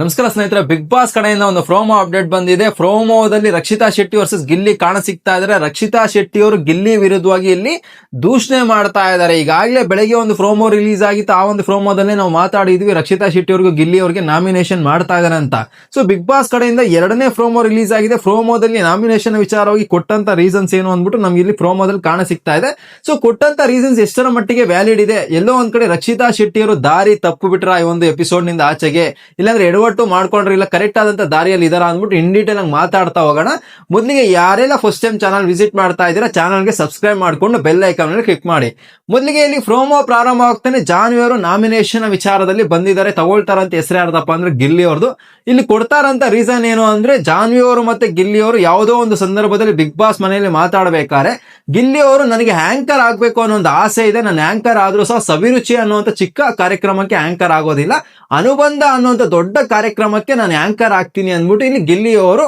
ನಮಸ್ಕಾರ ಸ್ನೇಹಿತರೆ big boss ಕಡೆಯಿಂದ ಒಂದು ಪ್ರೋಮೋ ಅಪ್ಡೇಟ್ ಬಂದಿದೆ. ಪ್ರೋಮೋದಲ್ಲಿ ರಕ್ಷಿತಾ ಶೆಟ್ಟಿ ವರ್ಸಸ್ ಗಿಲ್ಲಿ ಕಾಣ ಸಿಗ್ತಾ ಇದ್ರೆ ರಕ್ಷಿತಾ ಶೆಟ್ಟಿ ಅವರು ಗಿಲ್ಲಿ ವಿರುದ್ಧವಾಗಿ ಇಲ್ಲಿ ದೂಷಣೆ ಮಾಡ್ತಾ ಇದ್ದಾರೆ. ಈಗಾಗಲೇ ಬೆಳಗ್ಗೆ ಒಂದು ಪ್ರೋಮೋ ರಿಲೀಸ್ ಆಗಿತ್ತು. ಆ ಒಂದು ಪ್ರೋಮೋದಲ್ಲೇ ನಾವು ಮಾತಾಡಿದ್ವಿ. ರಕ್ಷಿತಾ ಶೆಟ್ಟಿ ಅವ್ರಿಗೂ ಗಿಲ್ಲಿ ಅವರಿಗೆ ನಾಮಿನೇಷನ್ ಮಾಡ್ತಾ ಇದ್ದಾರೆ ಅಂತ. ಸೊ ಬಿಗ್ ಬಾಸ್ ಕಡೆಯಿಂದ ಎರಡನೇ ಪ್ರೋಮೋ ರಿಲೀಸ್ ಆಗಿದೆ. ಪ್ರೋಮೋದಲ್ಲಿ ನಾಮಿನೇಷನ್ ವಿಚಾರವಾಗಿ ಕೊಟ್ಟಂತ ರೀಸನ್ಸ್ ಏನು ಅಂದ್ಬಿಟ್ಟು ನಮ್ಗೆ ಇಲ್ಲಿ ಪ್ರೋಮೋದಲ್ಲಿ ಕಾಣ ಸಿಗ್ತಾ ಇದೆ. ಸೊ ಕೊಟ್ಟಂತ ರೀಸನ್ಸ್ ಎಷ್ಟರ ಮಟ್ಟಿಗೆ ವ್ಯಾಲಿಡ್ ಇದೆ? ಎಲ್ಲೋ ಒಂದ್ ಕಡೆ ರಕ್ಷಿತಾ ಶೆಟ್ಟಿ ಅವರು ದಾರಿ ತಪ್ಪು ಬಿಟ್ರ ಈ ಒಂದು ಎಪಿಸೋಡ್ನಿಂದ ಆಚೆಗೆ? ಇಲ್ಲಾಂದ್ರೆ ಎಡವಟ್ಟು ಮಾಡ್ಕೊಂಡ್ರೆ ಇಲ್ಲ ಕರೆಕ್ಟ್ ಆದಂತ ದಾರಿಯಲ್ಲಿ ಇದಾರ ಅಂದ್ಬಿಟ್ಟು ಇನ್ ಡೀಟೇಲ್ ಆಗಿ ಮಾತಾಡ್ತಾ ಹೋಗೋಣ. ಮೊದಲಿಗೆ ಯಾರೆಲ್ಲ ಫಸ್ಟ್ ಟೈಮ್ ಚಾನಲ್ ವಿಸಿಟ್ ಮಾಡ್ತಾ ಇದ್ದೀರಾ ಚಾನಲ್ಗೆ ಸಬ್ಸ್ಕ್ರೈಬ್ ಮಾಡ್ಕೊಂಡು ಬೆಲ್ ಐಕಾನ್ ಮೇಲೆ ಕ್ಲಿಕ್ ಮಾಡಿ. ಮೊದಲಿಗೆ ಇಲ್ಲಿ ಪ್ರೋಮೋ ಪ್ರಾರಂಭ ಆಗ್ತಾನೆ. ಜಾನ್ವಿ ಅವರು ನಾಮಿನೇಷನ್ ವಿಚಾರದಲ್ಲಿ ಬಂದಿದ್ದಾರೆ. ತಗೊಳ್ತಾರಂತ ಹೆಸರು ಯಾರ್ದಪ್ಪ ಅಂದ್ರೆ ಗಿಲ್ಲಿ ಅವ್ರದ್ದು ಇಲ್ಲಿ ಕೊಡ್ತಾರಂತ ರೀಸನ್ ಏನು ಅಂದ್ರೆ ಜಾನ್ವಿ ಅವರು ಮತ್ತೆ ಗಿಲ್ಲಿ ಅವರು ಯಾವುದೋ ಒಂದು ಸಂದರ್ಭದಲ್ಲಿ ಬಿಗ್ ಬಾಸ್ ಮನೆಯಲ್ಲಿ ಮಾತಾಡಬೇಕಾದ್ರೆ ಗಿಲ್ಲಿ ಅವರು ನನಗೆ ಆಂಕರ್ ಆಗ್ಬೇಕು ಅನ್ನೋ ಒಂದು ಆಸೆ ಇದೆ. ನಾನು ಆಂಕರ್ ಆದ್ರೂ ಸಹ ಸವಿರುಚಿ ಅನ್ನುವಂಥ ಚಿಕ್ಕ ಕಾರ್ಯಕ್ರಮಕ್ಕೆ ಆಂಕರ್ ಆಗೋದಿಲ್ಲ. ಅನುಬಂಧ ಅನ್ನುವಂಥ ದೊಡ್ಡ ಕಾರ್ಯಕ್ರಮಕ್ಕೆ ನಾನು ಆಂಕರ್ ಆಗ್ತೀನಿ ಅಂದ್ಬಿಟ್ಟು ಇಲ್ಲಿ ಗಿಲ್ಲಿ ಅವರು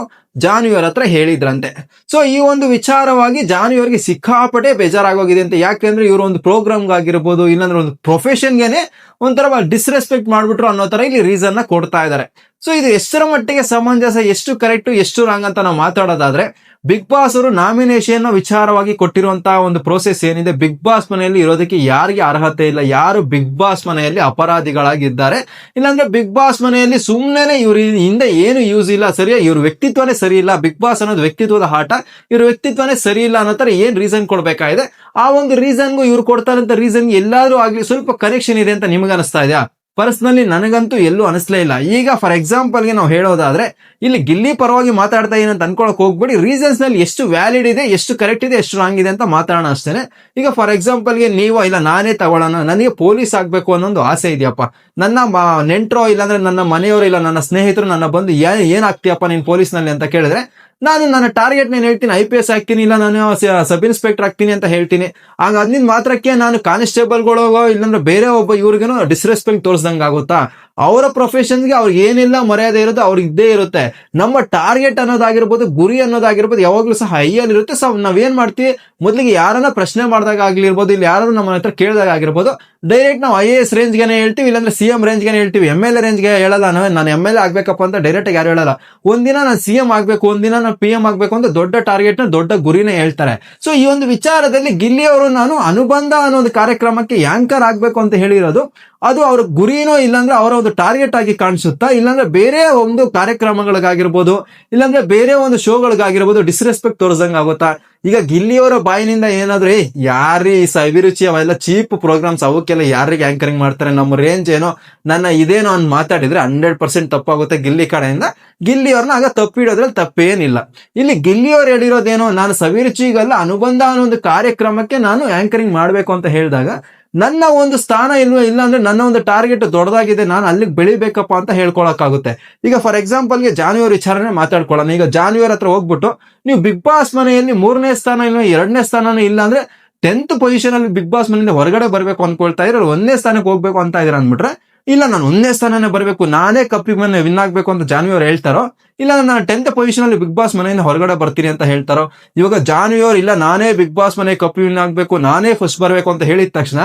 ಹತ್ರ ಹೇಳಿದ್ರಂತೆ. ಸೊ ಈ ಒಂದು ವಿಚಾರವಾಗಿ ಜಾನ್ವಿಯವರಿಗೆ ಸಿಕ್ಕಾಪಟ್ಟೆ ಬೇಜಾರಾಗೋಗಿದೆ ಅಂತ. ಯಾಕೆಂದ್ರೆ ಇವರು ಒಂದು ಪ್ರೋಗ್ರಾಮ್ಗಾಗಿರ್ಬೋದು ಇಲ್ಲಾಂದ್ರೆ ಒಂದು ಪ್ರೊಫೆಷನ್ಗೆನೆ ಒಂಥರ ಡಿಸ್ರೆಸ್ಪೆಕ್ಟ್ ಮಾಡ್ಬಿಟ್ರು ಅನ್ನೋ ತರ ಇಲ್ಲಿ ರೀಸನ್ನ ಕೊಡ್ತಾ ಇದ್ದಾರೆ. ಸೊ ಇದು ಎಷ್ಟರ ಮಟ್ಟಿಗೆ ಸಮಂಜಸ, ಎಷ್ಟು ಕರೆಕ್ಟ್ ಎಷ್ಟು ರಾಂಗ್ ಅಂತ ನಾವು ಮಾತಾಡೋದಾದ್ರೆ ಬಿಗ್ ಬಾಸ್ ಅವರು ನಾಮಿನೇಷನ್ ವಿಚಾರವಾಗಿ ಕೊಟ್ಟಿರುವಂತಹ ಒಂದು ಪ್ರೋಸೆಸ್ ಏನಿದೆ? ಬಿಗ್ ಬಾಸ್ ಮನೆಯಲ್ಲಿ ಇರೋದಕ್ಕೆ ಯಾರಿಗೆ ಅರ್ಹತೆ ಇಲ್ಲ? ಯಾರು ಬಿಗ್ ಬಾಸ್ ಮನೆಯಲ್ಲಿ ಅಪರಾಧಿಗಳಾಗಿದ್ದಾರೆ? ಇಲ್ಲಾಂದ್ರೆ ಬಿಗ್ ಬಾಸ್ ಮನೆಯಲ್ಲಿ ಸುಮ್ಮನೆ ಇವ್ರ ಹಿಂದೆ ಏನು ಯೂಸ್ ಇಲ್ಲ, ಸರಿಯಾ? ಇವ್ರ ವ್ಯಕ್ತಿತ್ವನೇ ಸರಿ ಇಲ್ಲ. ಬಿಗ್ ಬಾಸ್ ಅನ್ನೋದು ವ್ಯಕ್ತಿತ್ವದ ಆಟ. ಇವ್ರ ವ್ಯಕ್ತಿತ್ವನೇ ಸರಿ ಇಲ್ಲ ಅನ್ನೋ ತರ ಏನ್ ರೀಸನ್ ಕೊಡ್ಬೇಕಾಗಿದೆ? ಆ ಒಂದು ರೀಸನ್ಗೂ ಇವ್ರು ಕೊಡ್ತಾರಂತ ರೀಸನ್ ಎಲ್ಲಾದ್ರೂ ಆಗ್ಲಿ ಸ್ವಲ್ಪ ಕನೆಕ್ಷನ್ ಇದೆ ಅಂತ ನಿಮ್ಗೆ ಅನಿಸ್ತಾ ಇದೆಯಾ? ಪರ್ಸನಲಿ ನನಗಂತೂ ಎಲ್ಲೂ ಅನಿಸ್ಲೇ ಇಲ್ಲ. ಈಗ ಫಾರ್ ಎಕ್ಸಾಂಪಲ್ಗೆ ನಾವು ಹೇಳೋದಾದ್ರೆ, ಇಲ್ಲಿ ಗಿಲ್ಲಿ ಪರವಾಗಿ ಮಾತಾಡ್ತಾ ಏನಂತ ಅನ್ಕೊಳಕ್ ಹೋಗ್ಬೇಡಿ. ರೀಸನ್ಸ್ನಲ್ಲಿ ಎಷ್ಟು ವ್ಯಾಲಿಡ್ ಇದೆ, ಎಷ್ಟು ಕರೆಕ್ಟ್ ಇದೆ, ಎಷ್ಟು ರಾಂಗ್ ಇದೆ ಅಂತ ಮಾತಾಡೋಣ ಅಷ್ಟೇನೆ. ಈಗ ಫಾರ್ ಎಕ್ಸಾಂಪಲ್ಗೆ ನೀವು, ಇಲ್ಲ ನಾನೇ ತಗೊಳ್ಳೋಣ, ನನಗೆ ಪೊಲೀಸ್ ಆಗ್ಬೇಕು ಅನ್ನೋದು ಆಸೆ ಇದೆಯಪ್ಪ. ನನ್ನ ನೆಂಟ್ರೋ, ಇಲ್ಲಾಂದ್ರೆ ನನ್ನ ಮನೆಯವರು, ಇಲ್ಲ ನನ್ನ ಸ್ನೇಹಿತರು ನನ್ನ ಬಂದು ಏನ್ ಏನಾಗ್ತೀಯಪ್ಪ ನೀನ್ ಪೊಲೀಸ್ನಲ್ಲಿ ಅಂತ ಕೇಳಿದ್ರೆ ನಾನು ನನ್ನ ಟಾರ್ಗೆಟ್ ನಾನು ಹೇಳ್ತೀನಿ ಐ ಪಿ ಎಸ್ ಆಗ್ತೀನಿ ಇಲ್ಲ ನಾನು ಸಬ್ ಇನ್ಸ್ಪೆಕ್ಟರ್ ಆಗ್ತೀನಿ ಅಂತ ಹೇಳ್ತೀನಿ. ಆಗ ಅದ್ನಿಂದ ಮಾತ್ರಕ್ಕೆ ನಾನು ಕಾನ್ಸ್ಟೇಬಲ್ಗಳಿಗೋ ಇಲ್ಲಾಂದ್ರೆ ಬೇರೆ ಒಬ್ಬ ಇವ್ರಿಗೇನೋ ಡಿಸ್ರೆಸ್ಪೆಕ್ಟ್ ತೋರಿಸ್ದಂಗೆ ಆಗುತ್ತಾ ಅವರ ಪ್ರೊಫೆಷನ್ಗೆ ಅವ್ರಿಗೆ ಏನಿಲ್ಲ, ಮರ್ಯಾದೆ ಇರುತ್ತೆ, ಅವ್ರಿಗೆ ಇದ್ದೇ ಇರುತ್ತೆ. ನಮ್ಮ ಟಾರ್ಗೆಟ್ ಅನ್ನೋದಾಗಿರ್ಬೋದು, ಗುರಿ ಅನ್ನೋದಾಗಿರ್ಬೋದು, ಯಾವಾಗಲೂ ಸಹ ಹೈಯಲ್ಲಿ ಇರುತ್ತೆ. ಸೊ ನಾವೇನ್ ಮಾಡ್ತೀವಿ? ಮೊದಲಿಗೆ ಯಾರನ್ನ ಪ್ರಶ್ನೆ ಮಾಡಿದಾಗ ಆಗ್ಲಿರ್ಬೋದು, ಇಲ್ಲಿ ಯಾರನ್ನ ನಮ್ಮ ಹತ್ರ ಕೇಳಿದಾಗ ಆಗಿರ್ಬೋದು ಡೈರೆಕ್ಟ್ ನಾವು ಐ ಎ ಎಸ್ ರೇಂಜ್ಗೆ ಹೇಳ್ತೀವಿ, ಇಲ್ಲಾಂದ್ರೆ ಸಿ ಎಂ ರೇಂಜ್ಗೆ ಹೇಳ್ತೀವಿ. ಎಂ ಎಲ್ ಎ ರೇಂಜ್ಗೆ ಹೇಳಲ್ಲ, ನಾವೇ ನಾನು ಎಂ ಎಲ್ ಎ ಆಗ್ಬೇಕಪ್ಪ ಅಂತ ಡೈರೆಕ್ಟ್ ಯಾರು ಹೇಳಲ್ಲ. ಒಂದಿನ ನಾನು ಸಿ ಎಂ ಆಗ್ಬೇಕು, ಒಂದಿನ ನಾನು ಪಿ ಎಂ ಆಗ್ಬೇಕು ಅಂತ ದೊಡ್ಡ ಟಾರ್ಗೆಟ್ನ, ದೊಡ್ಡ ಗುರಿನೇ ಹೇಳ್ತಾರೆ. ಸೊ ಈ ಒಂದು ವಿಚಾರದಲ್ಲಿ ಗಿಲ್ಲಿ ಅವರು ನಾನು ಅನುಬಂಧ ಅನ್ನೋ ಒಂದು ಕಾರ್ಯಕ್ರಮಕ್ಕೆ ಯಾಂಕರ್ ಆಗ್ಬೇಕು ಅಂತ ಹೇಳಿರೋದು, ಅದು ಅವ್ರ ಗುರಿನೋ ಇಲ್ಲಾಂದ್ರೆ ಅವರ ಒಂದು ಟಾರ್ಗೆಟ್ ಆಗಿ ಕಾಣಿಸುತ್ತಾ, ಇಲ್ಲಾಂದ್ರೆ ಬೇರೆ ಒಂದು ಕಾರ್ಯಕ್ರಮಗಳಿಗಾಗಿರ್ಬೋದು, ಇಲ್ಲಾಂದ್ರೆ ಬೇರೆ ಒಂದು ಶೋಗಳಿಗಾಗಿರ್ಬೋದು ಡಿಸ್ರೆಸ್ಪೆಕ್ಟ್ ತೋರಿಸಂಗ್ ಆಗುತ್ತಾ? ಈಗ ಗಿಲ್ಲಿಯವರ ಬಾಯಿನಿಂದ ಏನಾದ್ರು ಏ ಯಾರಿ ಅಭಿರುಚಿ ಅವೆಲ್ಲ ಚೀಪ್ ಪ್ರೋಗ್ರಾಮ್ಸ್ ಅವಕ್ಕೆಲ್ಲ ಯಾರಿಗೆ ಆಂಕರಿಂಗ್ ಮಾಡ್ತಾರೆ ನಮ್ಮ ರೇಂಜ್ ಏನೋ? ನನ್ನ ಇದೇನೋ ಅಂತ ಮಾತಾಡಿದ್ರೆ ಹಂಡ್ರೆಡ್ ಪರ್ಸೆಂಟ್ ತಪ್ಪಾಗುತ್ತೆ ಗಿಲ್ಲಿ ಕಡೆಯಿಂದ. ಗಿಲ್ಲಿಯವ್ರನ್ನ ಆಗ ತಪ್ಪಿಡೋದ್ರಲ್ಲಿ ತಪ್ಪೇನಿಲ್ಲ. ಇಲ್ಲಿ ಗಿಲ್ಲಿ ಅವ್ರು ಹೇಳಿರೋದೇನೋ, ನಾನು ಸವಿರುಚಿಗೆಲ್ಲ ಅನುಬಂಧ ಅನ್ನೋ ಒಂದು ಕಾರ್ಯಕ್ರಮಕ್ಕೆ ನಾನು ಆಂಕರಿಂಗ್ ಮಾಡಬೇಕು ಅಂತ ಹೇಳಿದಾಗ ನನ್ನ ಒಂದು ಸ್ಥಾನ ಇಲ್ವ ಇಲ್ಲ ಅಂದ್ರೆ ನನ್ನ ಒಂದು ಟಾರ್ಗೆಟ್ ದೊಡ್ಡದಾಗಿದೆ, ನಾನು ಅಲ್ಲಿಗೆ ಬೆಳಿಬೇಕಪ್ಪ ಅಂತ ಹೇಳ್ಕೊಳಕ್ಕಾಗುತ್ತೆ. ಈಗ ಫಾರ್ ಎಕ್ಸಾಂಪಲ್ಗೆ ಜಾನ್ವಿಯರ್ ವಿಚಾರನೆ ಮಾತಾಡ್ಕೊಳ್ಳೋಣ. ಈಗ ಜಾನ್ವಿಯರ್ ಹತ್ರ ಹೋಗ್ಬಿಟ್ಟು ನೀವು ಬಿಗ್ ಬಾಸ್ ಮನೆಯಲ್ಲಿ ಮೂರನೇ ಸ್ಥಾನ ಇಲ್ಲ ಎರಡನೇ ಸ್ಥಾನನೂ ಇಲ್ಲ ಅಂದ್ರೆ ಟೆಂತ್ ಪೊಸಿಷನ್ ಅಲ್ಲಿ ಬಿಗ್ ಬಾಸ್ ಮನೆಯಿಂದ ಹೊರಗಡೆ ಬರಬೇಕು ಅನ್ಕೊಳ್ತಾ ಇದ್ರೆ ಒಂದನೇ ಸ್ಥಾನಕ್ಕೆ ಹೋಗ್ಬೇಕು ಅಂತ ಇದ್ರ ಅಂದ್ಬಿಟ್ರೆ ಇಲ್ಲ, ನಾನು ಒಂದೇ ಸ್ಥಾನನೇ ಬರಬೇಕು, ನಾನೇ ಕಪ್ಪಿಗೆ ಮನೆ ವಿನ್ ಆಗ್ಬೇಕು ಅಂತ ಜಾನ್ವಿ ಅವ್ರು ಹೇಳ್ತಾರೋ, ಇಲ್ಲ, ನಾನು ಟೆಂತ್ ಪೊಸಿಷನ್ ಅಲ್ಲಿ ಬಿಗ್ ಬಾಸ್ ಮನೆಯಿಂದ ಹೊರಗಡೆ ಬರ್ತೀನಿ ಅಂತ ಹೇಳ್ತಾರೋ, ಇವಾಗ ಜಾನ್ವಿ ಅವ್ರು, ಇಲ್ಲ, ನಾನೇ ಬಿಗ್ ಬಾಸ್ ಮನೆ ಕಪ್ಪಿ ವಿನ್ ಆಗ್ಬೇಕು, ನಾನೇ ಫಸ್ಟ್ ಬರಬೇಕು ಅಂತ ಹೇಳಿದ ತಕ್ಷಣ,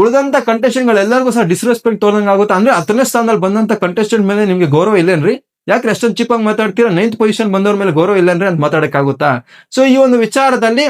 ಉಳಿದಂತ ಕಂಟೆಸ್ಟೆಂಟ್ ಎಲ್ಲರಿಗೂ ಸಹ ಡಿಸ್ರೆಸ್ಪೆಕ್ಟ್ ತೋರ್ದಂಗೆ ಆಗುತ್ತೆ. ಅಂದ್ರೆ ಹತ್ತನೇ ಸ್ಥಾನದಲ್ಲಿ ಬಂದಂತ ಕಂಟೆಸ್ಟೆಂಟ್ ಮೇಲೆ ನಿಮ್ಗೆ ಗೌರವ ಇಲ್ಲೇನ್ರಿ? ಯಾಕೆ ಅಷ್ಟೊಂದು ಚಿಪ್ಪಾಗಿ ಮಾತಾಡ್ತೀರಾ? ನೈನ್ತ್ ಪೊಸಿಷನ್ ಬಂದವ್ರ ಮೇಲೆ ಗೌರವ ಇಲ್ಲೇನ್ರಿ ಅಂತ ಮಾತಾಡಕ್ಕಾಗುತ್ತಾ? ಸೊ ಈ ಒಂದು ವಿಚಾರದಲ್ಲಿ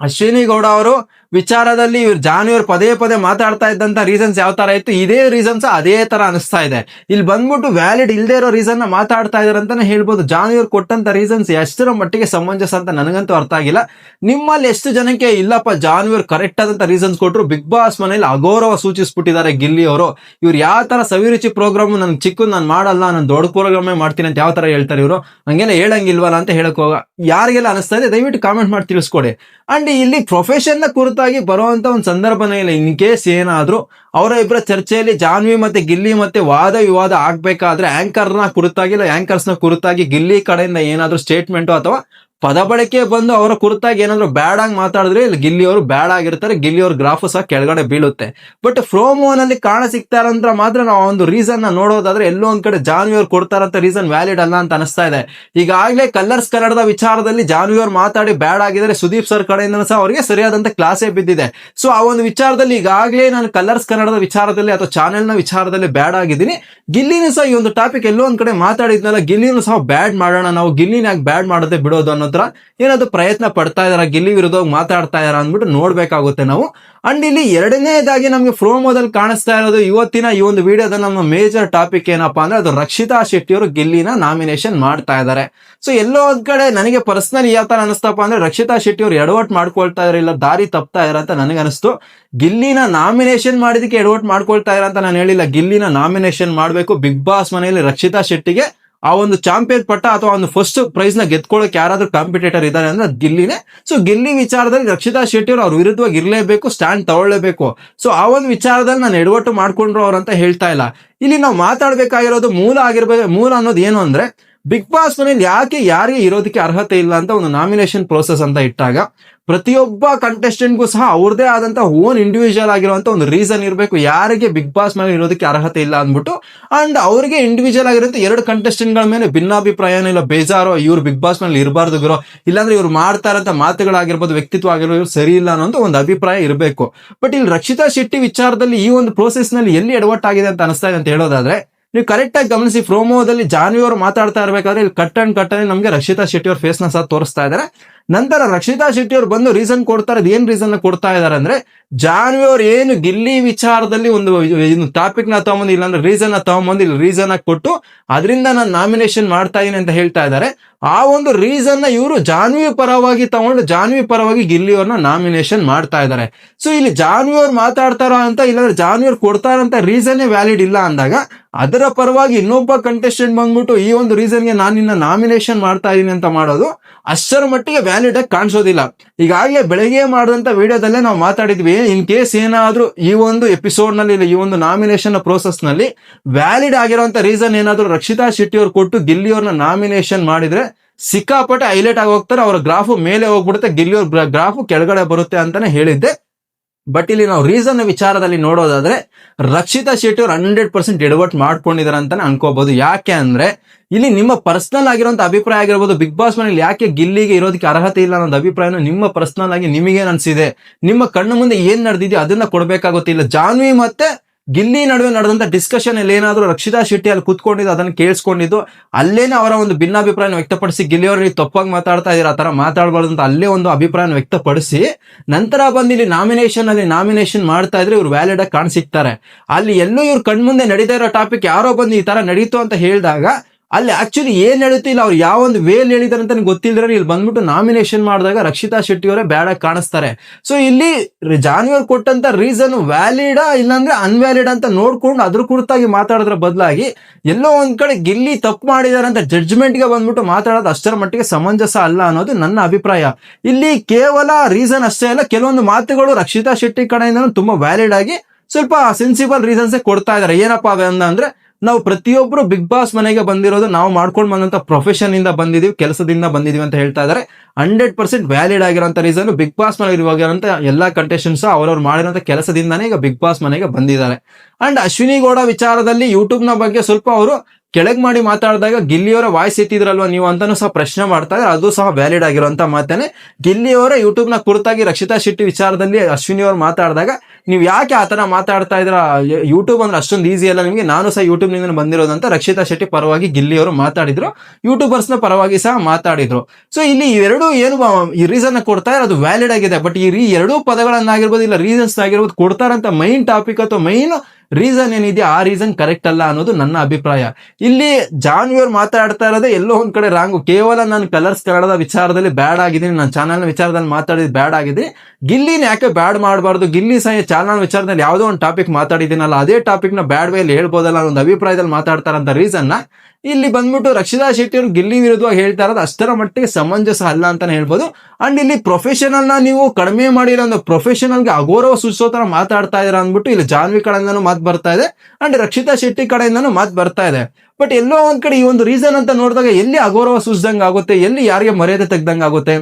ಅಶ್ವಿನಿ ಗೌಡ ಅವರು ವಿಚಾರದಲ್ಲಿ ಇವ್ರು ಜಾನ್ವಿಯರ್ ಪದೇ ಪದೇ ಮಾತಾಡ್ತಾ ಇದ್ದಂತ ರೀಸನ್ಸ್ ಯಾವ ತರ ಇತ್ತು? ಇದೇ ರೀಸನ್ಸ್ ಅದೇ ತರ ಅನಿಸ್ತಾ ಇದೆ. ಇಲ್ಲಿ ಬಂದ್ಬಿಟ್ಟು ವ್ಯಾಲಿಡ್ ಇಲ್ಲದೆ ಇರೋ ರೀಸನ್ನ ಮಾತಾಡ್ತಾ ಇದಾರೆ ಅಂತಾನೆ ಹೇಳ್ಬೋದು. ಜಾನ್ವಿಯರ್ ಕೊಟ್ಟಂತ ರೀಸನ್ಸ್ ಎಷ್ಟರ ಮಟ್ಟಿಗೆ ಸಮಂಜಸ ಅಂತ ನನಗಂತೂ ಅರ್ಥ ಆಗಿಲ್ಲ. ನಿಮ್ಮಲ್ಲಿ ಎಷ್ಟು ಜನಕ್ಕೆ ಇಲ್ಲಪ್ಪ ಜಾನ್ವಿಯರ್ ಕರೆಕ್ಟ್ ಆದಂತ ರೀಸನ್ಸ್ ಕೊಟ್ಟರು ಬಿಗ್ ಬಾಸ್ ಮನೇಲಿ ಅಗೌರವ ಸೂಚಿಸ್ಬಿಟ್ಟಿದ್ದಾರೆ ಗಿಲ್ಲಿ ಅವರು. ಇವ್ರು ಯಾವ ತರ ಸವಿರುಚಿ ಪ್ರೋಗ್ರಾಮ್ ನನ್ ಚಿಕ್ಕ ನಾನು ಮಾಡಲ್ಲ, ನಾನು ದೊಡ್ಡ ಪ್ರೋಗ್ರಾಮೇ ಮಾಡ್ತೀನಿ ಅಂತ ಯಾವ ತರ ಹೇಳ್ತಾರೆ ಇವರು? ಹಂಗೇನೆ ಹೇಳಂಗಿಲ್ವಲ್ಲ ಅಂತ ಹೇಳಕ್ ಹೋಗ ಯಾರಿಗೆಲ್ಲ ಅನಿಸ್ತಾ ಇದೆ, ದಯವಿಟ್ಟು ಕಾಮೆಂಟ್ ಮಾಡಿ ತಿಳಿಸ್ಕೊಡಿ. ಅಂಡ್ ಇಲ್ಲಿ ಪ್ರೊಫೆಷನ್ನ ಕುರಿತಾಗಿ ಬರುವಂತ ಒಂದು ಸಂದರ್ಭನೇ ಇಲ್ಲ. ಇನ್ ಕೇಸ್ ಏನಾದ್ರು ಅವರ ಇಬ್ಬರ ಚರ್ಚೆಯಲ್ಲಿ ಜಾನ್ವಿ ಮತ್ತೆ ಗಿಲ್ಲಿ ಮತ್ತೆ ವಾದ ವಿವಾದ ಆಗ್ಬೇಕಾದ್ರೆ ಆಂಕರ್ನ ಕುರಿತಾಗಿ ಇಲ್ಲ ಆಂಕರ್ಸ್ನ ಕುರಿತಾಗಿ ಗಿಲ್ಲಿ ಕಡೆಯಿಂದ ಏನಾದ್ರೂ ಸ್ಟೇಟ್ಮೆಂಟ್ ಅಥವಾ ಪದ ಬಳಕೆ ಬಂದು ಅವರ ಕುರಿತಾಗಿ ಏನಾದ್ರು ಬ್ಯಾಡ್ ಆಗಿ ಮಾತಾಡಿದ್ರೆ ಇಲ್ಲಿ ಗಿಲ್ಲಿ ಅವರು ಬ್ಯಾಡ್ ಆಗಿರ್ತಾರೆ ಗಿಲ್ಲಿ ಅವ್ರ ಗ್ರಾಫು ಸಹ ಕೆಳಗಡೆ ಬೀಳುತ್ತೆ. ಬಟ್ ಫ್ರೋಮೋನಲ್ಲಿ ಕಾಣ ಸಿಗ್ತಾರಂತ ಮಾತ್ರ ನಾವು ಒಂದು ರೀಸನ್ನ ನೋಡೋದಾದ್ರೆ ಎಲ್ಲೋ ಒಂದ್ ಕಡೆ ಜಾನ್ವಿ ಅವ್ರು ಕೊಡ್ತಾರಂತ ರೀಸನ್ ವ್ಯಾಲಿಡ್ ಅಲ್ಲ ಅಂತ ಅನಿಸ್ತಾ ಇದೆ. ಈಗಾಗಲೇ ಕಲರ್ಸ್ ಕನ್ನಡದ ವಿಚಾರದಲ್ಲಿ ಜಾನ್ವಿ ಅವ್ರು ಮಾತಾಡಿ ಬ್ಯಾಡ್ ಆಗಿದ್ರೆ ಸುದೀಪ್ ಸರ್ ಕಡೆಯಿಂದ ಸಹ ಅವರಿಗೆ ಸರಿಯಾದಂತ ಕ್ಲಾಸೇ ಬಿದ್ದಿದೆ. ಸೊ ಆ ಒಂದು ವಿಚಾರದಲ್ಲಿ ಈಗಾಗಲೇ ನಾನು ಕಲರ್ಸ್ ಕನ್ನಡದ ವಿಚಾರದಲ್ಲಿ ಅಥವಾ ಚಾನೆಲ್ನ ವಿಚಾರದಲ್ಲಿ ಬ್ಯಾಡ್ ಆಗಿದ್ದೀನಿ ಗಿಲ್ಲಿನೂ ಸಹ ಈ ಒಂದು ಟಾಪಿಕ್ ಎಲ್ಲೋ ಒಂದ್ ಕಡೆ ಮಾತಾಡಿದ್ನಲ್ಲ, ಗಿಲ್ಲಿನೂ ಸಹ ಬ್ಯಾಡ್ ಮಾಡೋಣ, ನಾವು ಗಿಲ್ಲಿನ ಯಾಕೆ ಬ್ಯಾಡ್ ಮಾಡದೆ ಬಿಡೋದು ಅನ್ನೋ ತರ ಏನಾದ್ರು ಪ್ರಯತ್ನ ಪಡ್ತಾ ಇದಾರ, ಗಿಲ್ಲಿ ವಿರುದ್ಧವಾಗಿ ಮಾತಾಡ್ತಾ ಇದಾರ ಅಂದ್ಬಿಟ್ಟು ನೋಡ್ಬೇಕಾಗುತ್ತೆ ನಾವು. ಅಂಡ್ ಇಲ್ಲಿ ಎರಡನೇದಾಗಿ ನಮಗೆ ಫ್ರೋಮೋದಲ್ಲಿ ಕಾಣಿಸ್ತಾ ಇರೋದು ಇವತ್ತಿನ ಈ ಒಂದು ವಿಡಿಯೋದ ನಮ್ಮ ಮೇಜರ್ ಟಾಪಿಕ್ ಏನಪ್ಪಾ ಅಂದ್ರೆ ಅದು ರಕ್ಷಿತಾ ಶೆಟ್ಟಿ ಅವರು ಗಿಲ್ಲಿನ ನಾಮಿನೇಷನ್ ಮಾಡ್ತಾ ಇದ್ದಾರೆ. ಸೊ ಎಲ್ಲೋ ಒಂದ್ ಕಡೆ ನನಗೆ ಪರ್ಸನಲ್ ಯಾವ ತರ ಅನಿಸ್ತಪ್ಪ ಅಂದ್ರೆ ರಕ್ಷಿತಾ ಶೆಟ್ಟಿ ಅವರು ಎಡವಟ್ ಮಾಡ್ಕೊಳ್ತಾ ಇರಲಿಲ್ಲ ದಾರಿ ತಪ್ತಾ ಇದಾರೆ ಅಂತ ನನಗೆ ಅನಿಸ್ತು ಗಿಲ್ಲಿನ ನಾಮಿನೇಷನ್ ಮಾಡಿದಕ್ಕೆ ಎಡವಟ್ ಮಾಡ್ಕೊಳ್ತಾ ಇದಾರೆ ಅಂತ ನಾನು ಹೇಳಿಲ್ಲ. ಗಿಲ್ಲಿನ ನಾಮಿನೇಷನ್ ಮಾಡಬೇಕು ಬಿಗ್ ಬಾಸ್ ಮನೆಯಲ್ಲಿ ರಕ್ಷಿತಾ ಶೆಟ್ಟಿಗೆ ಆ ಒಂದು ಚಾಂಪಿಯನ್ ಪಟ್ಟ ಅಥವಾ ಒಂದು ಫಸ್ಟ್ ಪ್ರೈಸ್ನ ಗೆದ್ಕೊಳ್ಳೋಕೆ ಯಾರಾದ್ರೂ ಕಾಂಪಿಟೇಟರ್ ಇದ್ದಾರೆ ಅಂದ್ರೆ ಅದು ಗಿಲ್ಲಿನೇ. ಸೊ ಗಿಲ್ಲಿ ವಿಚಾರದಲ್ಲಿ ರಕ್ಷಿತಾ ಶೆಟ್ಟಿ ಅವರು ಅವ್ರ ವಿರುದ್ಧವಾಗಿ ಇರಲೇಬೇಕು ಸ್ಟ್ಯಾಂಡ್ ತಗೊಳ್ಳೇಬೇಕು. ಸೊ ಆ ಒಂದು ವಿಚಾರದಲ್ಲಿ ನಾನು ಎಡವಟ್ಟು ಮಾಡ್ಕೊಂಡ್ರು ಅವ್ರಂತ ಹೇಳ್ತಾ ಇಲ್ಲ. ಇಲ್ಲಿ ನಾವು ಮಾತಾಡ್ಬೇಕಾಗಿರೋದು ಮೂಲ ಆಗಿರ್ಬೇಕು ಮೂಲ ಅನ್ನೋದು ಏನು ಅಂದ್ರೆ ಬಿಗ್ ಬಾಸ್ ಮನೇಲಿ ಯಾಕೆ ಯಾರಿಗೆ ಇರೋದಕ್ಕೆ ಅರ್ಹತೆ ಇಲ್ಲ ಅಂತ ಒಂದು ನಾಮಿನೇಷನ್ ಪ್ರೋಸೆಸ್ ಅಂತ ಇಟ್ಟಾಗ ಪ್ರತಿಯೊಬ್ಬ ಕಂಟೆಸ್ಟೆಂಟ್ಗೂ ಸಹ ಅವ್ರದೇ ಆದಂತ ಓನ್ ಇಂಡಿವಿಜುವಲ್ ಆಗಿರುವಂತ ಒಂದು ರೀಸನ್ ಇರಬೇಕು. ಯಾರಿಗೆ ಬಿಗ್ ಬಾಸ್ ಮೇಲೆ ಇರೋದಕ್ಕೆ ಅರ್ಹತೆ ಇಲ್ಲ ಅಂದ್ಬಿಟ್ಟು ಅಂಡ್ ಅವರಿಗೆ ಇಂಡಿವಿಜುವಲ್ ಆಗಿರುವಂತ ಎರಡು ಕಂಟೆಸ್ಟೆಂಟ್ಗಳ ಮೇಲೆ ಭಿನ್ನಾಭಿಪ್ರಾಯ ಇಲ್ಲ, ಬೇಜಾರೋ, ಇವ್ರು ಬಿಗ್ ಬಾಸ್ ಮೇಲೆ ಇರಬಾರ್ದು ಗುರು. ಇಲ್ಲಾಂದ್ರೆ ಇವ್ರು ಮಾಡ್ತಾ ಇರೋಂಥ ಮಾತುಗಳಾಗಿರ್ಬೋದು, ವ್ಯಕ್ತಿತ್ವ ಆಗಿರ್ಬೋದು, ಇವ್ರು ಸರಿ ಇಲ್ಲ ಅನ್ನೋ ಒಂದು ಅಭಿಪ್ರಾಯ ಇರಬೇಕು. ಬಟ್ ಇಲ್ಲಿ ರಕ್ಷಿತಾ ಶೆಟ್ಟಿ ವಿಚಾರದಲ್ಲಿ ಈ ಒಂದು ಪ್ರೋಸೆಸ್ನಲ್ಲಿ ಎಲ್ಲಿ ಎಡವಟ್ಟಾಗಿದೆ ಅಂತ ಅನಿಸ್ತಾ ಇದೆ ಅಂತ ಹೇಳೋದಾದ್ರೆ ನೀವು ಕರೆಕ್ಟ್ ಆಗಿ ಗಮನಿಸಿ ಪ್ರೋಮೋದಲ್ಲಿ ಜಾನ್ವಿ ಅವರು ಮಾತಾಡ್ತಾ ಇರಬೇಕಾದ್ರೆ ಇಲ್ಲಿ ಕಟ್ ಅಂಡ್ ಕಟ್ ಅಲ್ಲಿ ನಮಗೆ ರಕ್ಷಿತಾ ಶೆಟ್ಟಿ ಅವ್ರ ಫೇಸ್ನ ಸಹ ತೋರಿಸ್ತಾ ಇದ್ದಾರೆ ನಂತರ ರಕ್ಷಿತಾ ಶೆಟ್ಟಿ ಅವರು ಬಂದು ರೀಸನ್ ಕೊಡ್ತಾರೆ. ಏನ್ ರೀಸನ್ ಕೊಡ್ತಾ ಇದಾರೆ ಅಂದ್ರೆ, ಜಾನ್ವಿ ಅವ್ರು ಏನು ಗಿಲ್ಲಿ ವಿಚಾರದಲ್ಲಿ ಒಂದು ಟಾಪಿಕ್ನ ತಗೊಂಬಂದು ಇಲ್ಲಾಂದ್ರೆ ರೀಸನ್ನ ತಗೊಂಬಂದು ಇಲ್ಲಿ ರೀಸನ್ ಕೊಟ್ಟು ಅದರಿಂದ ನಾನು ನಾಮಿನೇಷನ್ ಮಾಡ್ತಾ ಇದೀನಿ ಅಂತ ಹೇಳ್ತಾ ಇದ್ದಾರೆ ಆ ಒಂದು ರೀಸನ್ನ ಇವರು ಜಾನ್ವಿ ಪರವಾಗಿ ತಗೊಂಡು, ಜಾನ್ವಿ ಪರವಾಗಿ ಗಿಲ್ಲಿ ಅವ್ರನ್ನ ನಾಮಿನೇಷನ್ ಮಾಡ್ತಾ ಇದ್ದಾರೆ ಸೊ ಇಲ್ಲಿ ಜಾನ್ವಿ ಅವ್ರು ಮಾತಾಡ್ತಾರ ಅಂತ ಇಲ್ಲಾಂದ್ರೆ ಜಾನ್ವಿ ಅವ್ರು ಕೊಡ್ತಾರಂತ ರೀಸನ್ ವ್ಯಾಲಿಡ್ ಇಲ್ಲ ಅಂದಾಗ, ಅದರ ಪರವಾಗಿ ಇನ್ನೊಬ್ಬ ಕಂಟೆಸ್ಟೆಂಟ್ ಬಂದ್ಬಿಟ್ಟು ಈ ಒಂದು ರೀಸನ್ಗೆ ನಾನು ನಿನ್ನ ನಾಮಿನೇಷನ್ ಮಾಡ್ತಾ ಇದೀನಿ ಅಂತ ಮಾಡೋದು ಅಷ್ಟರ ಮಟ್ಟಿಗೆ ವ್ಯಾಲಿಡ್ ಆಗಿ ಕಾಣಿಸೋದಿಲ್ಲ. ಈಗಾಗಲೇ ಬೆಳಗ್ಗೆ ಮಾಡಿದಂತ ವಿಡಿಯೋದಲ್ಲೇ ನಾವು ಮಾತಾಡಿದ್ವಿ ಇನ್ ಕೇಸ್ ಏನಾದ್ರೂ ಈ ಒಂದು ಎಪಿಸೋಡ್ನಲ್ಲಿ ಈ ಒಂದು ನಾಮಿನೇಷನ್ ಪ್ರೋಸೆಸ್ನಲ್ಲಿ ವ್ಯಾಲಿಡ್ ಆಗಿರುವಂತ ರೀಸನ್ ಏನಾದ್ರೂ ರಕ್ಷಿತಾ ಶೆಟ್ಟಿ ಅವ್ರು ಕೊಟ್ಟು ಗಿಲ್ಲಿ ಅವ್ರನ್ನ ನಾಮಿನೇಷನ್ ಮಾಡಿದ್ರೆ ಸಿಕ್ಕಾಪಟ್ಟೆ ಹೈಲೈಟ್ ಆಗಿ ಹೋಗ್ತಾರೆ ಅವ್ರ ಗ್ರಾಫ್ ಮೇಲೆ ಹೋಗ್ಬಿಡುತ್ತೆ, ಗಿಲ್ಲಿ ಅವ್ರ ಗ್ರಾಫ್ ಕೆಳಗಡೆ ಬರುತ್ತೆ ಅಂತಾನೆ ಹೇಳಿದ್ದೆ. ಬಟ್ ಇಲ್ಲಿ ನಾವು ರೀಸನ್ ವಿಚಾರದಲ್ಲಿ ನೋಡೋದಾದ್ರೆ ರಕ್ಷಿತಾ ಶೆಟ್ಟಿ ಅವ್ರು ಹಂಡ್ರೆಡ್ ಪರ್ಸೆಂಟ್ ಎಡವಟ್ ಮಾಡ್ಕೊಂಡಿದ್ದಾರೆ ಅಂತಾನೆ ಅನ್ಕೋಬಹುದು. ಯಾಕೆ ಅಂದ್ರೆ ಇಲ್ಲಿ ನಿಮ್ಮ ಪರ್ಸನಲ್ ಆಗಿರುವಂತ ಅಭಿಪ್ರಾಯ ಆಗಿರ್ಬೋದು ಬಿಗ್ ಬಾಸ್ ಮನೇಲಿ ಯಾಕೆ ಗಿಲ್ಲಿಗೆ ಇರೋದಕ್ಕೆ ಅರ್ಹತೆ ಇಲ್ಲ ಅನ್ನೋದು ಅಭಿಪ್ರಾಯನ ನಿಮ್ಮ ಪರ್ಸನಲ್ ಆಗಿ ನಿಮಗೇನ್ ಅನ್ಸಿದೆ. ನಿಮ್ಮ ಕಣ್ಣು ಮುಂದೆ ಏನ್ ನಡೆದಿದೆಯೋ ಅದನ್ನ ಕೊಡ್ಬೇಕಾಗುತ್ತೆ. ಇಲ್ಲ, ಜಾನ್ವಿ ಮತ್ತೆ ಗಿಲ್ಲಿ ನಡುವೆ ನಡೆದಂತ ಡಿಸ್ಕಷನ್ ಅಲ್ಲಿ ಏನಾದರೂ ರಕ್ಷಿತಾ ಶೆಟ್ಟಿ ಅಲ್ಲಿ ಕೂತ್ಕೊಂಡಿದ್ದು, ಅದನ್ನ ಕೇಳಿಸ್ಕೊಂಡಿದ್ದು, ಅಲ್ಲೇನೆ ಅವರ ಒಂದು ಭಿನ್ನಾಭಿಪ್ರಾಯ ವ್ಯಕ್ತಪಡಿಸಿ ಗಿಲ್ಲಿ ನೀವು ತಪ್ಪಾಗಿ ಮಾತಾಡ್ತಾ ಇದ್ದೀರಾ, ಆ ತರ ಮಾತಾಡಬಾರ್ದು ಅಂತ ಅಲ್ಲೇ ಒಂದು ಅಭಿಪ್ರಾಯ ವ್ಯಕ್ತಪಡಿಸಿ, ನಂತರ ಬಂದು ಇಲ್ಲಿ ನಾಮಿನೇಷನ್ ಅಲ್ಲಿ ನಾಮಿನೇಷನ್ ಮಾಡ್ತಾ ಇದ್ರೆ ಇವ್ರು ವ್ಯಾಲಿಡ್ ಆಗಿ ಕಾಣಿಸಿಕ್ತಾರೆ. ಅಲ್ಲಿ ಎಲ್ಲೂ ಇವ್ರ ಕಣ್ಮುಂದೆ ನಡೀತಾ ಇರೋ ಟಾಪಿಕ್ ಯಾರೋ ಬಂದು ಈ ತರ ನಡೀತು ಅಂತ ಹೇಳಿದಾಗ ಅಲ್ಲಿ ಆಕ್ಚುಲಿ ಏನ್ ಹೇಳುತ್ತಿಲ್ಲ ಅವ್ರು ಯಾವ ಒಂದು ವೇಲ್ ಹೇಳಿದಾರೆ ಅಂತ ಗೊತ್ತಿಲ್ಲದ್ರೆ ಇಲ್ಲಿ ಬಂದ್ಬಿಟ್ಟು ನಾಮಿನೇಷನ್ ಮಾಡಿದಾಗ ರಕ್ಷಿತಾ ಶೆಟ್ಟಿ ಅವರೇ ಬ್ಯಾಡ ಕಾಣಿಸ್ತಾರೆ. ಸೊ ಇಲ್ಲಿ ಜಾನ್ವರ್ ಕೊಟ್ಟಂತ ರೀಸನ್ ವ್ಯಾಲಿಡಾ ಇಲ್ಲಾಂದ್ರೆ ಅನ್ವ್ಯಾಲಿಡ್ ಅಂತ ನೋಡ್ಕೊಂಡು ಅದ್ರ ಕುರಿತಾಗಿ ಮಾತಾಡೋದ್ರ ಬದಲಾಗಿ ಎಲ್ಲೋ ಒಂದ್ ಕಡೆ ಗಿಲ್ಲಿ ತಪ್ಪು ಮಾಡಿದಾರೆ ಅಂತ ಜಡ್ಜ್ಮೆಂಟ್ಗೆ ಬಂದ್ಬಿಟ್ಟು ಮಾತಾಡೋದು ಅಷ್ಟರ ಮಟ್ಟಿಗೆ ಸಮಂಜಸ ಅಲ್ಲ ಅನ್ನೋದು ನನ್ನ ಅಭಿಪ್ರಾಯ. ಇಲ್ಲಿ ಕೇವಲ ರೀಸನ್ ಅಷ್ಟೇ ಅಲ್ಲ, ಕೆಲವೊಂದು ಮಾತುಗಳು ರಕ್ಷಿತಾ ಶೆಟ್ಟಿ ಕಡೆಯಿಂದ ತುಂಬಾ ವ್ಯಾಲಿಡ್ ಆಗಿ ಸ್ವಲ್ಪ ಸೆನ್ಸಿಬಲ್ ರೀಸನ್ಸ್ ಕೊಡ್ತಾ ಇದಾರೆ ಏನಪ್ಪಾ ಅಂದ್ರೆ ನಾವು ಪ್ರತಿಯೊಬ್ಬರು ಬಿಗ್ ಬಾಸ್ ಮನೆಗೆ ಬಂದಿರೋದು ನಾವು ಮಾಡ್ಕೊಂಡು ಬಂದಂತ ಪ್ರೊಫೆಷನ್ ಇಂದ ಬಂದಿದೀವಿ, ಕೆಲಸದಿಂದ ಬಂದಿದೀವಿ ಅಂತ ಹೇಳ್ತಾ ಇದಾರೆ. ಹಂಡ್ರೆಡ್ ಪರ್ಸೆಂಟ್ ವ್ಯಾಲಿಡ್ ಆಗಿರೋಂಥ ರೀಸನ್ ಬಿಗ್ ಬಾಸ್ ಮನೆ ಇರುವಾಗ ಎಲ್ಲಾ ಕಂಟೆಸ್ಟೆಂಟ್ಸ್ ಅವ್ರವ್ರು ಮಾಡಿರೋಂಥ ಕೆಲಸದಿಂದಾನೇ ಈಗ ಬಿಗ್ ಬಾಸ್ ಮನೆಗೆ ಬಂದಿದ್ದಾರೆ. ಅಂಡ್ ಅಶ್ವಿನಿ ಗೌಡ ವಿಚಾರದಲ್ಲಿ ಯೂಟ್ಯೂಬ್ನ ಬಗ್ಗೆ ಸ್ವಲ್ಪ ಅವರು ಕೆಳಗ್ ಮಾಡಿ ಮಾತಾಡಿದಾಗ ಗಿಲ್ಲಿಯವರ ವಾಯ್ಸ್ ಎತ್ತಿದ್ರಲ್ವಾ ನೀವು ಅಂತಾನು ಸಹ ಪ್ರಶ್ನೆ ಮಾಡ್ತಾ ಇದ್ದಾರೆ. ಅದು ಸಹ ವ್ಯಾಲಿಡ್ ಆಗಿರುವಂತ ಮಾತೇನೆ. ಗಿಲ್ಲಿಯವರ ಯೂಟ್ಯೂಬ್ನ ಕುರಿತಾಗಿ ರಕ್ಷಿತಾ ಶೆಟ್ಟಿ ವಿಚಾರದಲ್ಲಿ ಅಶ್ವಿನಿ ಅವರು ಮಾತಾಡಿದಾಗ, ನೀವು ಯಾಕೆ ಆತರ ಮಾತಾಡ್ತಾ ಇದ್ರ ಯೂಟ್ಯೂಬ್ ಅಂದ್ರೆ ಅಷ್ಟೊಂದು ಈಸಿ ಅಲ್ಲ ನಿಮಗೆ. ನಾನು ಸಹ ಯೂಟ್ಯೂಬ್ನಿಂದ ಬಂದಿರೋದಂತ ರಕ್ಷಿತಾ ಶೆಟ್ಟಿ ಪರವಾಗಿ ಗಿಲ್ಲಿಯವರು ಮಾತಾಡಿದ್ರು. ಯೂಟ್ಯೂಬರ್ಸ್ನ ಪರವಾಗಿ ಸಹ ಮಾತಾಡಿದ್ರು. ಸೊ ಇಲ್ಲಿ ಇವೆರಡು ಏನು ಈ ರೀಸನ್ ಕೊಡ್ತಾ ಇರೋದು ವ್ಯಾಲಿಡ್ ಆಗಿದೆ. ಬಟ್ ಈ ಎರಡೂ ಪದಗಳನ್ನಾಗಿರ್ಬೋದು, ಇಲ್ಲ ರೀಸನ್ಸ್ ಆಗಿರ್ಬೋದು, ಕೊಡ್ತಾರಂತ ಮೈನ್ ಟಾಪಿಕ್ ಅಥವಾ ಮೈನ್ ರೀಸನ್ ಏನಿದೆ ಆ ರೀಸನ್ ಕರೆಕ್ಟ್ ಅಲ್ಲ ಅನ್ನೋದು ನನ್ನ ಅಭಿಪ್ರಾಯ. ಇಲ್ಲಿ ಜಾನ್ವಿಯವ್ರು ಮಾತಾಡ್ತಾ ಇರೋದೇ ಎಲ್ಲೋ ಒಂದ್ ಕಡೆ ರಾಂಗು ಕೇವಲ ನಾನು ಕಲರ್ಸ್ ಕನ್ನಡದ ವಿಚಾರದಲ್ಲಿ ಬ್ಯಾಡ್ ಆಗಿದ್ದೀನಿ. ನನ್ನ ಚಾನಲ್ ವಿಚಾರದಲ್ಲಿ ಮಾತಾಡಿದ್ ಬ್ಯಾಡ್ ಆಗಿದೆ. ಗಿಲ್ಲಿನ ಯಾಕೆ ಬ್ಯಾಡ್ ಮಾಡಬಾರ್ದು? ಗಿಲ್ಲಿ ಸಹ ಚಾನಲ್ ವಿಚಾರದಲ್ಲಿ ಯಾವುದೋ ಒಂದು ಟಾಪಿಕ್ ಮಾತಾಡಿದ್ದೀನಲ್ಲ, ಅದೇ ಟಾಪಿಕ್ನ ಬ್ಯಾಡ್ ವೇಲಿ ಹೇಳ್ಬೋದಲ್ಲ ಅನ್ನೋ ಒಂದು ಅಭಿಪ್ರಾಯದಲ್ಲಿ ಮಾತಾಡ್ತಾರಂತ ರೀಸನ್ನ ಇಲ್ಲಿ ಬಂದ್ಬಿಟ್ಟು ರಕ್ಷಿತಾ ಶೆಟ್ಟಿ ಅವರು ಗಿಲ್ಲಿ ವಿರುದ್ಧವಾಗಿ ಹೇಳ್ತಾ ಇರೋದು ಅಷ್ಟರ ಮಟ್ಟಿಗೆ ಸಮಂಜಸ ಅಲ್ಲ ಅಂತಾನೆ ಹೇಳ್ಬೋದು. ಅಂಡ್ ಇಲ್ಲಿ ಪ್ರೊಫೆಷನಲ್ ನೀವು ಕಡಿಮೆ ಮಾಡಿರೋ ಒಂದು ಪ್ರೊಫೆಷನಲ್ಗೆ ಅಗೌರವ ಸೂಚಿಸೋ ತರ ಮಾತಾಡ್ತಾ ಇದ್ರ ಅಂದ್ಬಿಟ್ಟು ಇಲ್ಲಿ ಜಾನ್ವಿ ಕಡೆಯಿಂದನೂ ಮಾತು ಬರ್ತಾ ಇದೆ. ಅಂಡ್ ರಕ್ಷಿತಾ ಶೆಟ್ಟಿ ಕಡೆಯಿಂದನೂ ಮಾತು ಬರ್ತಾ ಇದೆ. ಬಟ್ ಎಲ್ಲೋ ಒಂದ್ ಕಡೆ ಈ ಒಂದು ರೀಸನ್ ಅಂತ ನೋಡಿದಾಗ ಎಲ್ಲಿ ಅಗೌರವ ಸೂಚಿದಂಗ ಆಗುತ್ತೆ, ಎಲ್ಲಿ ಯಾರಿಗೆ ಮರ್ಯಾದೆ ತೆಗ್ದಂಗ ಆಗುತ್ತೆ.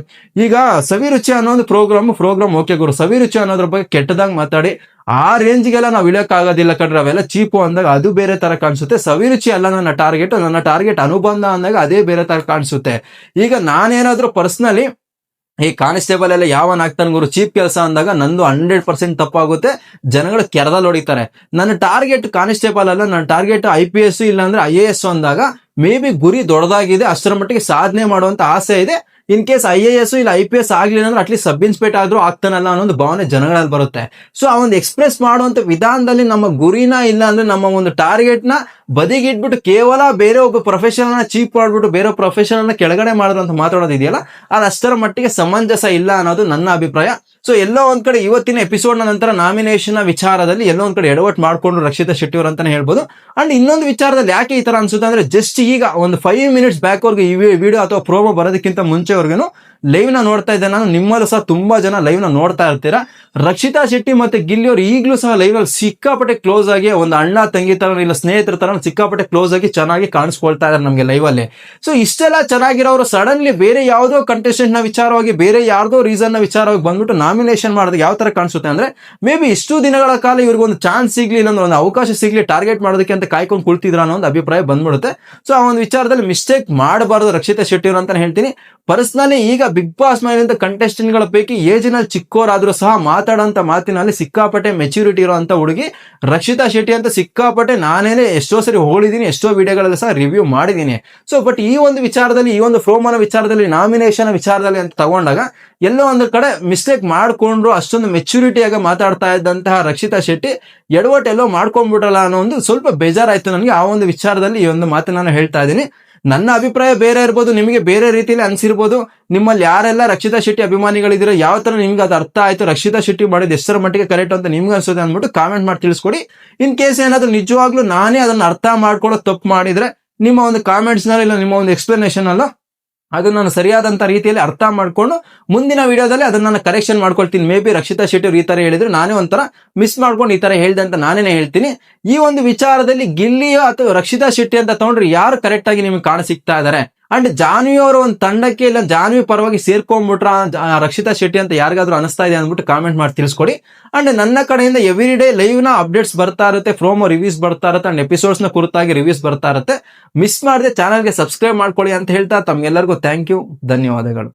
ಈಗ ಸವಿರುಚಿ ಅನ್ನೋ ಒಂದು ಪ್ರೋಗ್ರಾಮ್ ಪ್ರೋಗ್ರಾಮ್ ಓಕೆ ಗುರು. ಸವಿರುಚಿ ಅನ್ನೋದ್ರ ಬಗ್ಗೆ ಕೆಟ್ಟದಾಗ ಮಾತಾಡಿ. ಆ ರೇಂಜ್ಗೆಲ್ಲ ನಾವು ಆಗೋದಿಲ್ಲ ಕಣ್ರಿ, ಅವೆಲ್ಲ ಚೀಪು ಅಂದಾಗ ಅದು ಬೇರೆ ತರ ಕಾಣಿಸುತ್ತೆ. ಸವಿರುಚಿ ಅಲ್ಲ ನನ್ನ ಟಾರ್ಗೆಟ್ ನನ್ನ ಟಾರ್ಗೆಟ್ ಅನುಬಂಧ ಅಂದಾಗ ಅದೇ ಬೇರೆ ತರ ಕಾಣಿಸುತ್ತೆ. ಈಗ ನಾನೇನಾದ್ರೂ ಪರ್ಸ್ನಲಿ ಈ ಕಾನ್ಸ್ಟೇಬಲ್ ಎಲ್ಲ ಯಾವ ಆಗ್ತಾನೆ ಗುರು? ಚೀಪ್ ಕೆಲಸ ಅಂದಾಗ ನಂದು ಹಂಡ್ರೆಡ್ ಪರ್ಸೆಂಟ್ ತಪ್ಪಾಗುತ್ತೆ. ಜನಗಳು ಕೆರದಲ್ಲಿ ಹೊಡಿತಾರೆ. ನನ್ನ ಟಾರ್ಗೆಟ್ ಕಾನ್ಸ್ಟೇಬಲ್ ಅಲ್ಲ, ನನ್ನ ಟಾರ್ಗೆಟ್ ಐ ಪಿ ಎಸ್ ಇಲ್ಲಾಂದ್ರೆ ಐ ಎ ಎಸ್ ಅಂದಾಗ ಮೇ ಬಿ ಗುರಿ ದೊಡ್ಡದಾಗಿದೆ, ಅಷ್ಟರ ಮಟ್ಟಿಗೆ ಸಾಧನೆ ಮಾಡುವಂತ ಆಸೆ ಇದೆ. In case I A S ಇಲ್ಲ ಐ ಪಿ ಎಸ್ ಆಗ್ಲಿಲ್ಲ ಅಂದ್ರೆ ಅಟ್ಲೀಸ್ಟ್ ಸಬ್ ಇನ್ಸ್ಪೆಕ್ಟ್ ಆದ್ರೂ ಆಗ್ತಾನಲ್ಲ ಅನ್ನೋ ಒಂದು ಭಾವನೆ ಜನಗಳಲ್ಲಿ ಬರುತ್ತೆ. ಸೊ ಆ ಒಂದು ಎಕ್ಸ್ಪ್ರೆಸ್ ಮಾಡುವಂತ ವಿಧಾನದಲ್ಲಿ ನಮ್ಮ ಗುರಿನ ಇಲ್ಲ ಅಂದ್ರೆ ನಮ್ಮ ಒಂದು ಟಾರ್ಗೆಟ್ನ ಬದಿಗಿಟ್ಬಿಟ್ಟು ಕೇವಲ ಬೇರೆ ಒಬ್ಬ ಪ್ರೊಫೆಷನಲ್ನ ಚೀಪ್ ಮಾಡ್ಬಿಟ್ಟು ಬೇರೆ ಪ್ರೊಫೆಷನಲ್ನ ಕೆಳಗಡೆ ಮಾಡಿದ್ರು ಅಂತ ಮಾತಾಡೋದು ಇದೆಯಲ್ಲ? ಅದು ಅಷ್ಟರ ಮಟ್ಟಿಗೆ ಸಮಂಜಸ ಇಲ್ಲ ಅನ್ನೋದು ನನ್ನ ಅಭಿಪ್ರಾಯ. ಸೊ ಎಲ್ಲೋ ಒಂದ್ ಕಡೆ ಇವತ್ತಿನ ಎಪಿಸೋಡ್ ನಂತರ ನಾಮಿನೇಷನ್ ವಿಚಾರದಲ್ಲಿ ಎಲ್ಲೋ ಒಂದ್ ಕಡೆ ಎಡವಟ್ ಮಾಡ್ಕೊಂಡು ರಕ್ಷಿತಾ ಶೆಟ್ಟಿ ಅವರು ಅಂತಾನೆ ಹೇಳ್ಬೋದು. ಅಂಡ್ ಇನ್ನೊಂದು ವಿಚಾರದಲ್ಲಿ ಯಾಕೆ ಈ ತರ ಅನ್ಸುತ್ತೆ ಅಂದ್ರೆ ಜಸ್ಟ್ ಈಗ ಒಂದು ಫೈವ್ ಮಿನಿಟ್ಸ್ ಬ್ಯಾಕ್ ಈ ವಿಡಿಯೋ ಅಥವಾ ಪ್ರೋಮೋ ಬರೋದಕ್ಕಿಂತ ಮುಂಚೆವರೆಗೂ ಲೈವ್ನ ನೋಡ್ತಾ ಇದ್ದೆ ನಾನು. ನಿಮ್ಮಲ್ಲೂ ಸಹ ತುಂಬಾ ಜನ ಲೈವ್ನ ನೋಡ್ತಾ ಇರ್ತೀರಾ. ರಕ್ಷಿತಾ ಶೆಟ್ಟಿ ಮತ್ತೆ ಗಿಲ್ಲಿ ಅವರು ಈಗಲೂ ಸಹ ಲೈವ್ ಅಲ್ಲಿ ಸಿಕ್ಕಾಪಟ್ಟೆ ಕ್ಲೋಸ್ ಆಗಿ ಒಂದು ಅಣ್ಣ, ತಂಗಿ ತರ ಇಲ್ಲ, ಸ್ನೇಹಿತರ ತರ ಸಿಕ್ಕಾಪಟ್ಟೆ ಕ್ಲೋಸ್ ಆಗಿ ಚೆನ್ನಾಗಿ ಕಾಣಿಸ್ಕೊಳ್ತಾ ಇದಾರೆ ನಮಗೆ ಲೈವ್ ಅಲ್ಲಿ. ಸೊ ಇಷ್ಟೆಲ್ಲ ಚೆನ್ನಾಗಿರೋರು ಸಡನ್ಲಿ ಬೇರೆ ಯಾವುದೋ ಕಂಟೆಸ್ಟೆಂಟ್ನ ವಿಚಾರವಾಗಿ, ಬೇರೆ ಯಾರ್ದೋ ರೀಸನ್ನ ವಿಚಾರವಾಗಿ ಬಂದ್ಬಿಟ್ಟು ನಾಮಿನೇಷನ್ ಮಾಡೋದಕ್ಕೆ ಯಾವ ತರ ಕಾಣಿಸುತ್ತೆ ಅಂದ್ರೆ ಮೇ ಬಿ ಇಷ್ಟು ದಿನಗಳ ಕಾಲ ಇವ್ರಿಗೆ ಒಂದು ಚಾನ್ಸ್ ಸಿಗ್ಲಿ ಇಲ್ಲ ಒಂದು ಅವಕಾಶ ಸಿಗ್ಲಿ ಟಾರ್ಗೆಟ್ ಮಾಡೋದಕ್ಕೆ ಅಂತ ಕಾಯ್ಕೊಂಡು ಕುಳ್ತಿದ್ರ ಅನ್ನೋ ಒಂದು ಅಭಿಪ್ರಾಯ ಬಂದ್ಬಿಡುತ್ತೆ. ಸೊ ಆ ಒಂದು ವಿಚಾರದಲ್ಲಿ ಮಿಸ್ಟೇಕ್ ಮಾಡಬಾರದು ರಕ್ಷಿತಾ ಶೆಟ್ಟಿ ಅವರು ಅಂತ ಹೇಳ್ತೀನಿ. ಪರ್ಸನಲಿ ಈಗ ಬಿಗ್ ಬಾಸ್ ಮನೆಯಂತ ಕಂಟೆಸ್ಟೆಂಟ್ಗಳ ಪೈಕಿ ಏಜಿನಲ್ಲಿ ಚಿಕ್ಕೋರಾದ್ರೂ ಸಹ ಮಾತಾಡೋಂತ ಮಾತಿನಲ್ಲಿ ಸಿಕ್ಕಾಪಟ್ಟೆ ಮೆಚ್ಯೂರಿಟಿ ಇರುವಂತ ಹುಡುಗಿ ರಕ್ಷಿತಾ ಶೆಟ್ಟಿ ಅಂತ ಸಿಕ್ಕಾಪಟ್ಟೆ ನಾನೇನೆ ಎಷ್ಟೋ ಸರಿ ಹೋಗಿದ್ದೀನಿ ಎಷ್ಟೋ ವಿಡಿಯೋಗಳಲ್ಲಿ ಸಹ ರಿವ್ಯೂ ಮಾಡಿದ್ದೀನಿ. ಸೊ ಬಟ್ ಈ ಒಂದು ವಿಚಾರದಲ್ಲಿ, ಈ ಒಂದು ಫ್ರೋಮನ ವಿಚಾರದಲ್ಲಿ ನಾಮಿನೇಷನ್ ವಿಚಾರದಲ್ಲಿ ಅಂತ ತಗೊಂಡಾಗ ಎಲ್ಲೋ ಒಂದು ಕಡೆ ಮಿಸ್ಟೇಕ್ ಮಾಡಿಕೊಂಡ್ರು ಅಷ್ಟೊಂದು ಮೆಚ್ಯೂರಿಟಿಯಾಗಿ ಮಾತಾಡ್ತಾ ಇದ್ದಂತಹ ರಕ್ಷಿತಾ ಶೆಟ್ಟಿ ಎಡವಟ್ ಎಲ್ಲೋ ಅನ್ನೋ ಒಂದು ಸ್ವಲ್ಪ ಬೇಜಾರಾಯ್ತು ನನಗೆ. ಆ ಒಂದು ವಿಚಾರದಲ್ಲಿ ಈ ಒಂದು ಮಾತನ್ನ ನಾನು ಹೇಳ್ತಾ ಇದ್ದೀನಿ. ನನ್ನ ಅಭಿಪ್ರಾಯ ಬೇರೆ ಇರ್ಬೋದು, ನಿಮಗೆ ಬೇರೆ ರೀತಿಯಲ್ಲಿ ಅನ್ಸಿರ್ಬೋದು. ನಿಮ್ಮಲ್ಲಿ ಯಾರೆಲ್ಲ ರಕ್ಷಿತಾ ಶೆಟ್ಟಿ ಅಭಿಮಾನಿಗಳಿದ್ದೀರೋ, ಯಾವ ತರ ನಿಮ್ಗೆ ಅದು ಅರ್ಥ ಆಯಿತು, ರಕ್ಷಿತಾ ಶೆಟ್ಟಿ ಮಾಡಿದ ಎಷ್ಟರ ಮಟ್ಟಿಗೆ ಕರೆಕ್ಟ್ ಅಂತ ನಿಮ್ಗೆ ಅನ್ಸುತ್ತೆ ಅಂದ್ಬಿಟ್ಟು ಕಾಮೆಂಟ್ ಮಾಡಿ ತಿಳಿಸ್ಕೊಡಿ. ಇನ್ ಕೇಸ್ ಏನಾದರೂ ನಿಜವಾಗ್ಲೂ ನಾನೇ ಅದನ್ನ ಅರ್ಥ ಮಾಡ್ಕೊಳ್ಳೋ ತಪ್ಪು ಮಾಡಿದ್ರೆ, ನಿಮ್ಮ ಒಂದು ಕಾಮೆಂಟ್ಸ್ನಲ್ಲಿ ಇಲ್ಲ, ನಿಮ್ಮ ಒಂದು ಎಕ್ಸ್ಪ್ಲನೇಷನ್ ಅಲ್ಲ ಅದನ್ನ ನಾನು ಸರಿಯಾದಂತ ರೀತಿಯಲ್ಲಿ ಅರ್ಥ ಮಾಡ್ಕೊಂಡು ಮುಂದಿನ ವಿಡಿಯೋದಲ್ಲಿ ಅದನ್ನ ನಾನು ಕರೆಕ್ಷನ್ ಮಾಡ್ಕೊಳ್ತೀನಿ. ಮೇ ಬಿ ರಕ್ಷಿತಾ ಶೆಟ್ಟಿ ಈ ತರ ಹೇಳಿದ್ರು, ನಾನೇ ಒಂಥರ ಮಿಸ್ ಮಾಡ್ಕೊಂಡು ಈ ತರ ಹೇಳ್ದೆ ಅಂತ ನಾನೇನೆ ಹೇಳ್ತೀನಿ. ಈ ಒಂದು ವಿಚಾರದಲ್ಲಿ ಗಿಲ್ಲಿಯೋ ಅಥವಾ ರಕ್ಷಿತಾ ಶೆಟ್ಟಿ ಅಂತ ತಗೊಂಡ್ರೆ ಯಾರು ಕರೆಕ್ಟ್ ಆಗಿ ನಿಮ್ಗೆ ಕಾಣ ಸಿಗ್ತಾ ಇದಾರೆ? ಅಂಡ್ ಜಾನ್ವಿ ಅವರು ಒಂದು ತಂಡಕ್ಕೆ ಇಲ್ಲ ಜಾನ್ವಿ ಪರವಾಗಿ ಸೇರ್ಕೊಂಡ್ಬಿಟ್ರ ರಕ್ಷಿತಾ ಶೆಟ್ಟಿ ಅಂತ ಯಾರಿಗಾದ್ರೂ ಅನಿಸ್ತಾ ಇದೆ ಅಂದ್ಬಿಟ್ಟು ಕಾಮೆಂಟ್ ಮಾಡಿ ತಿಳಿಸ್ಕೊಡಿ. ಅಂಡ್ ನನ್ನ ಕಡೆಯಿಂದ ಎವ್ರಿ ಡೇ ಲೈವ್ನ ಅಪ್ಡೇಟ್ಸ್ ಬರ್ತಾ ಇರುತ್ತೆ ಪ್ರೋಮೋ ರಿವ್ಯೂಸ್ ಬರ್ತಾ ಇರುತ್ತೆ ಅಂಡ್ ಎಪಿಸೋಡ್ಸ್ನ ಕುರಿತಾಗಿ ರಿವ್ಯೂಸ್ ಬರ್ತಾ ಇರುತ್ತೆ. ಮಿಸ್ ಮಾಡದೆ ಚಾನಲ್ಗೆ ಸಬ್ಸ್ಕ್ರೈಬ್ ಮಾಡ್ಕೊಳ್ಳಿ ಅಂತ ಹೇಳ್ತಾ, ತಮ್ಗೆಲ್ಲರಿಗೂ ಥ್ಯಾಂಕ್ ಯು ಧನ್ಯವಾದಗಳು.